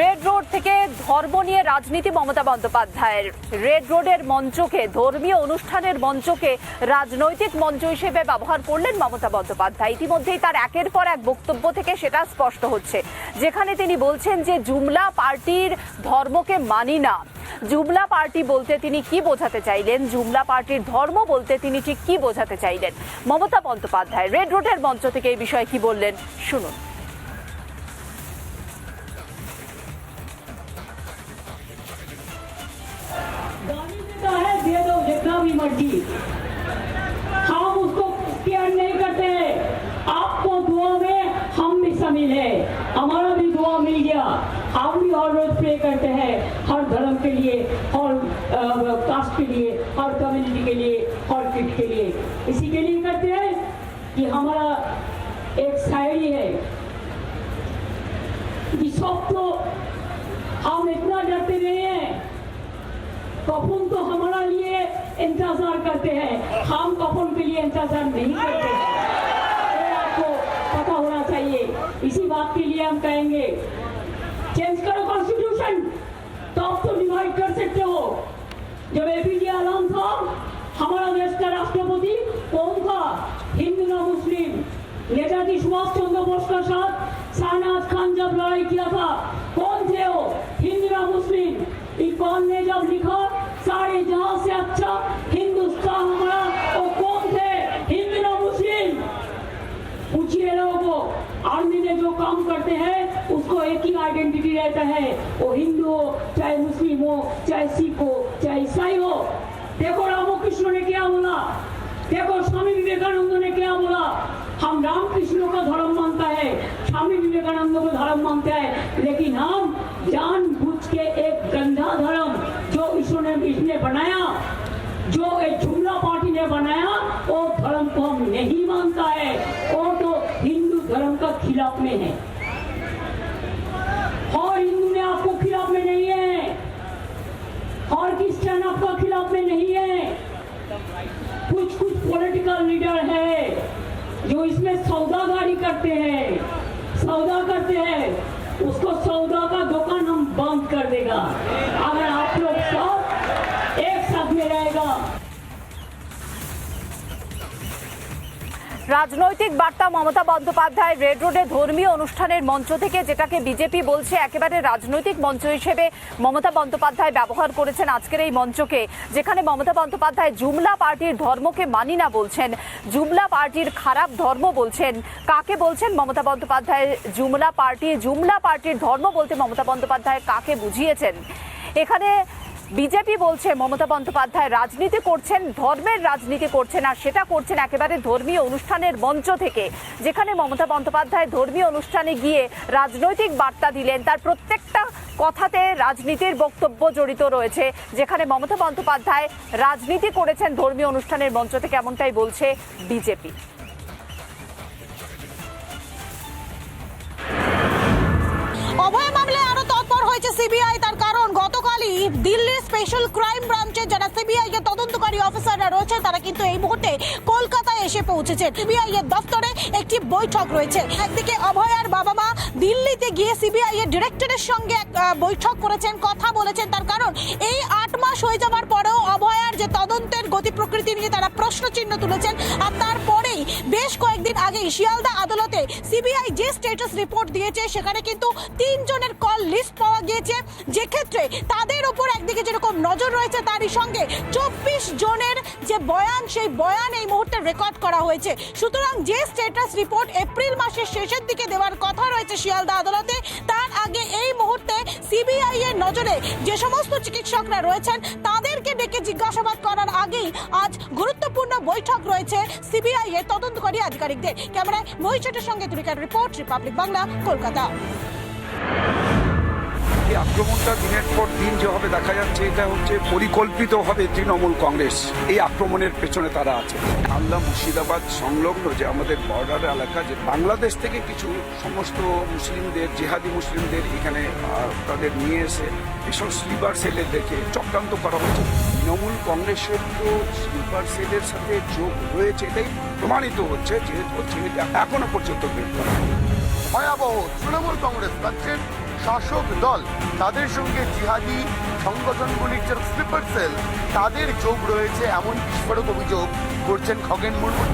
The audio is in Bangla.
রেড রোড থেকে ধর্ম নিয়ে রাজনীতি মমতা বন্দ্যোপাধ্যায়ের। রেড রোডের মঞ্চকে, ধর্মীয় অনুষ্ঠানের মঞ্চকে রাজনৈতিক মঞ্চ হিসেবে ব্যবহার করলেন মমতা বন্দ্যোপাধ্যায়। ইতিমধ্যেই তার একের পর এক বক্তব্য থেকে সেটা স্পষ্ট হচ্ছে। যেখানে তিনি বলছেন যে, জুমলা পার্টির ধর্মকে মানি না। জুমলা পার্টি বলতে তিনি কি বোঝাতে চাইলেন? জুমলা পার্টির ধর্ম বলতে তিনি ঠিক কি বোঝাতে চাইলেন? মমতা বন্দ্যোপাধ্যায় রেড রোডের মঞ্চ থেকে এই বিষয়ে কি বললেন? শুনুন। मर्ज़ी हम उसको केयर नहीं करते। आपको दुआ में हम भी शामिल है। हमारा भी दुआ मिल गया। हम भी हर रोज प्रे करते हैं। हर धर्म के लिए, हर कास्ट के लिए, हर कम्युनिटी के लिए, हर किट के लिए। इसी के लिए करते हैं कि हमारा एक शायरी है कि सब तो हम इतना डरते नहीं हैं। कफन तो हमारा लिए इंतजार करते हैं हम कफन के लिए इंतजार नहीं करते हैं ये आपको पता होना चाहिए इसी बात के लिए हम कहेंगे चेंज करो कॉन्स्टिट्यूशन तो आप तो डिवाइड कर सकते हो जब एपीजे आलम था हमारा देश का राष्ट्रपति कौन था हिंदू ना मुस्लिम नेताजी सुभाष चंद्र बोस का साथ शाहनवाज खान जब लड़ाई किया था कौन थे वो हिंदू ना मुस्लिम इकबाल ने जब लिखा सारे जहां से अच्छा एक ही आइडेंटिटी रहता है। वो हिंदू हो, चाहे मुस्लिम हो, चाहे सिख हो, चाहे ईसाई हो। देखो रामकृष्ण ने क्या बोला? देखो स्वामी विवेकानंद ने क्या बोला? हम राम कृष्ण का धर्म मानता है, स्वामी विवेकानंद को धर्म मानता है, लेकिन हम जान बुझ के एक गंदा धर्म जो ईश्वर ने बनाया, जो एक जुमला पार्टी ने बनाया वो धर्म को हम नहीं मानता है वो तो हिंदू धर्म का खिलाफ में है और हिंदू ने आपको खिलाफ में नहीं है और क्रिश्चियन आपका खिलाफ में नहीं है कुछ कुछ पॉलिटिकल लीडर है जो इसमें सौदागारी करते हैं, सौदा करते हैं, उसको सौदा का दुकान हम बंद कर देगा। अगर आप लोग सब एक साथ में रहेगा রাজনৈতিক বার্তা মমতা বন্দ্যোপাধ্যায় রেড রোডে ধর্মীয় অনুষ্ঠানের মঞ্চ থেকে, যেটাকে বিজেপি বলছে একেবারে রাজনৈতিক মঞ্চ হিসেবে মমতা বন্দ্যোপাধ্যায় ব্যবহার করেছেন আজকের এই মঞ্চকে, যেখানে মমতা বন্দ্যোপাধ্যায় জুমলা পার্টির ধর্মকে মানি না বলছেন, জুমলা পার্টির খারাপ ধর্ম বলছেন। কাকে বলছেন মমতা বন্দ্যোপাধ্যায়? জুমলা পার্টি, জুমলা পার্টির ধর্ম বলতে মমতা বন্দ্যোপাধ্যায় কাকে বুঝিয়েছেন? এখানে বিজেপি বলছে, মমতা বন্দ্যোপাধ্যায় রাজনীতি করছেন, ধর্মের রাজনীতি করছেন আর সেটা করছেন একেবারে ধর্মীয় অনুষ্ঠানের মঞ্চ থেকে, যেখানে মমতা বন্দ্যোপাধ্যায় ধর্মীয় অনুষ্ঠানে গিয়ে রাজনৈতিক বার্তা দিলেন। তার প্রত্যেকটা কথাতে রাজনীতির বক্তব্য জড়িত রয়েছে, যেখানে মমতা বন্দ্যোপাধ্যায় রাজনীতি করেছেন ধর্মীয় অনুষ্ঠানের মঞ্চ থেকে এমনটাই বলছে বিজেপি। অভয় মামলায় আরও তৎপর হয়েছে সিবিআই, তার গতকালই দিল্লির স্পেশাল ক্রাইম ব্রাঞ্চের যারা সিবিআই এর তদন্তকারী অফিসাররা রয়েছে, তারা কিন্তু এই মুহূর্তে কলকাতায় এসে পৌঁছেছে সিবিআই এর দফতরে একটি বৈঠক রয়েছে। একদিকে অভয় আর বাবা মা দিল্লিতে গিয়ে সিবিআই এর ডিরেক্টরের সঙ্গে এক বৈঠক করেছেন, কথা বলেছেন। তার কারণ, এই আট মাস হয়ে যাওয়ার পরেও অভয়ার যে তদন্তের গতি প্রকৃতি নিয়ে তারা প্রশ্ন চিহ্ন তুলেছেন, আর তারপরেই কয়েকদিন আগে শিয়ালদা আদালতে সিবিআই যে স্ট্যাটাস রিপোর্ট দিয়েছে, সেখানে কিন্তু তিনজনের কল লিস্ট পাওয়া গিয়েছে। যে ক্ষেত্রে তাদের উপর একদিকে যেরকম নজর রয়েছে, তারই সঙ্গে চব্বিশ জনের যে বয়ান, সেই বয়ান এই মুহূর্তে রেকর্ড করা হয়েছে। সুতরাং যে স্ট্যাটাস রিপোর্ট এপ্রিল মাসের শেষের দিকে দেওয়ার কথা রয়েছে শিয়ালদা আদালতে, তার আগে এই মুহূর্তে সিবিআই এর নজরে যে সমস্ত চিকিৎসকরা রয়েছেন তাদেরকে জিজ্ঞাসাবাদ করার আগেই আজ গুরুত্বপূর্ণ বৈঠক রয়েছে সিবিআই এর তদন্তকারী আধিকারিকদের। ক্যামেরায় মহিষেটের সঙ্গে তুলিকার রিপোর্ট রিপাবলিক বাংলা কলকাতা। এই আক্রমণটা দিনের পর দিন যেভাবে দেখা যাচ্ছে এটা হচ্ছে পরিকল্পিতভাবে তৃণমূল কংগ্রেস। এই আক্রমণের পেছনে তারা আছে। আল্লাহ মুর্শিদাবাদ সংলগ্ন যে আমাদের বর্ডার এলাকা যে বাংলাদেশ থেকে কিছু সমস্ত মুসলিমদের জেহাদি মুসলিমদের এখানে তাদের নিয়ে এসে এসব স্লিপার সেলে দেখে চক্রান্ত করা হচ্ছে। তৃণমূল কংগ্রেসের তো স্লিপার সেলের সাথে যোগ হয়েছে, এটাই প্রমাণিত হচ্ছে যেহেতু এটা এখনও পর্যন্ত গ্রেপ্তার ভয়াবহ তৃণমূল কংগ্রেস রাজ্যের শাসক দল, তাদের সঙ্গে জিহাদি সংগঠনগুলির যে স্লিপার সেল তাদের যোগ রয়েছে, এমন বিস্ফোরক অভিযোগ করছেন খগেন মুর্মু।